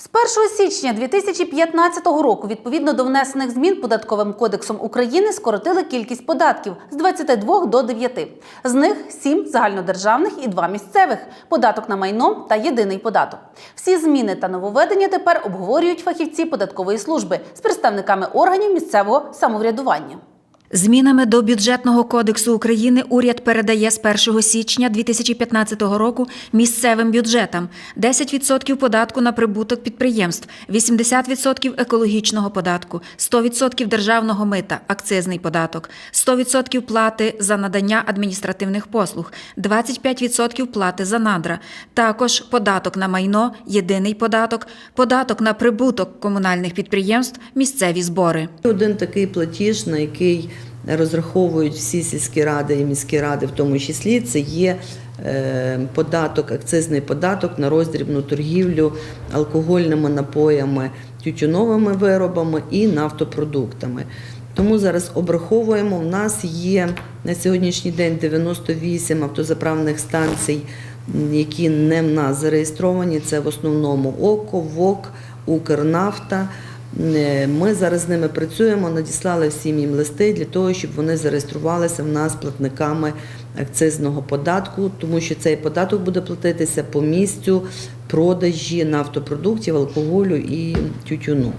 З 1 січня 2015 року, відповідно до внесених змін податковим кодексом України, скоротили кількість податків з 22 до 9. З них 7 загальнодержавних і 2 місцевих податок на майно та єдиний податок. Всі зміни та нововведення тепер обговорюють фахівці податкової служби з представниками органів місцевого самоврядування. Змінами до бюджетного кодексу України уряд передає з 1 січня 2015 року місцевим бюджетам 10% податку на прибуток підприємств, 80% екологічного податку, 100% державного мита, акцизний податок, 100% плати за надання адміністративних послуг, 25% плати за надра, також податок на майно, єдиний податок, податок на прибуток комунальних підприємств, місцеві збори. Один такий платіж, на який розраховують всі сільські ради і міські ради, в тому числі, це є е, податок, акцизний податок на роздрібну торгівлю алкогольними напоями, тютюновими виробами і нафтопродуктами. Тому зараз обраховуємо. У нас є на сьогоднішній день 98 автозаправних станцій, які не в нас зареєстровані. Це в основному ОКО, ВОК, Укрнафта. Е, Ми зараз з ними працюємо, надіслали всім їм листи для того, щоб вони зареєструвалися в нас платниками акцизного податку, тому що цей податок буде платитися по місцю продажі нафтопродуктів, алкоголю і тютюну.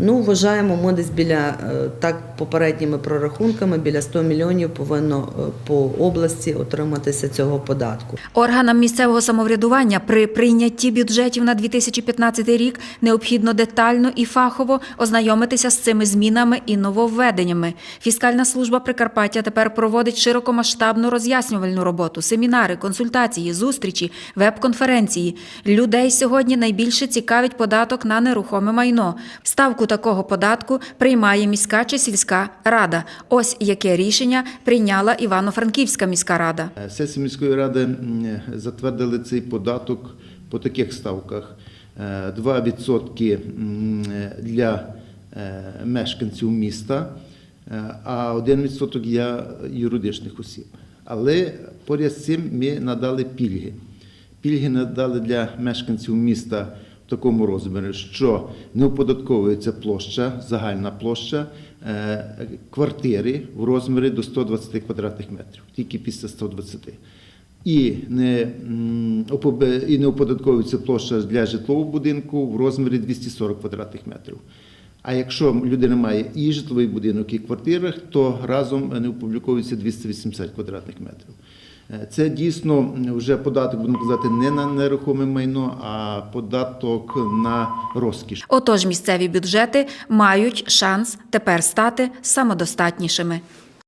Ну, вважаємо, ми десь біля е, так попередніми прорахунками, біля 100 мільйонів повинно е, по області отриматися цього податку. Органам місцевого самоврядування при прийнятті бюджетів на 2015 рік необхідно детально і фахово ознайомитися з цими змінами і нововведеннями. Фіскальна служба Прикарпаття тепер проводить широкомасштабну роз'яснювальну роботу, семінари, консультації, зустрічі, веб-конференції. Людей сьогодні найбільше цікавить податок на нерухоме майно. Ставку такого податку приймає міська чи сільська рада. Ось яке рішення прийняла Івано-Франківська міська рада. Е, Сесія міської ради затвердили цей податок по таких ставках: Е, 2% для е, мешканців міста, е, а 1% для юридичних осіб. Але поряд з цим ми надали пільги. Пільги надали для мешканців міста такому розмірі, що не оподатковується площа, загальна площа е, квартири в розмірі до 120 квадратних метрів, тільки після 120. І не, і не оподатковується площа для житлового будинку в розмірі 240 квадратних метрів. А якщо людина має і житловий будинок, і квартира, то разом не опубліковується 280 квадратних метрів. Е, Це дійсно вже податок, будемо казати, не на нерухоме майно, а податок на розкіш. Отож, місцеві бюджети мають шанс тепер стати самодостатнішими.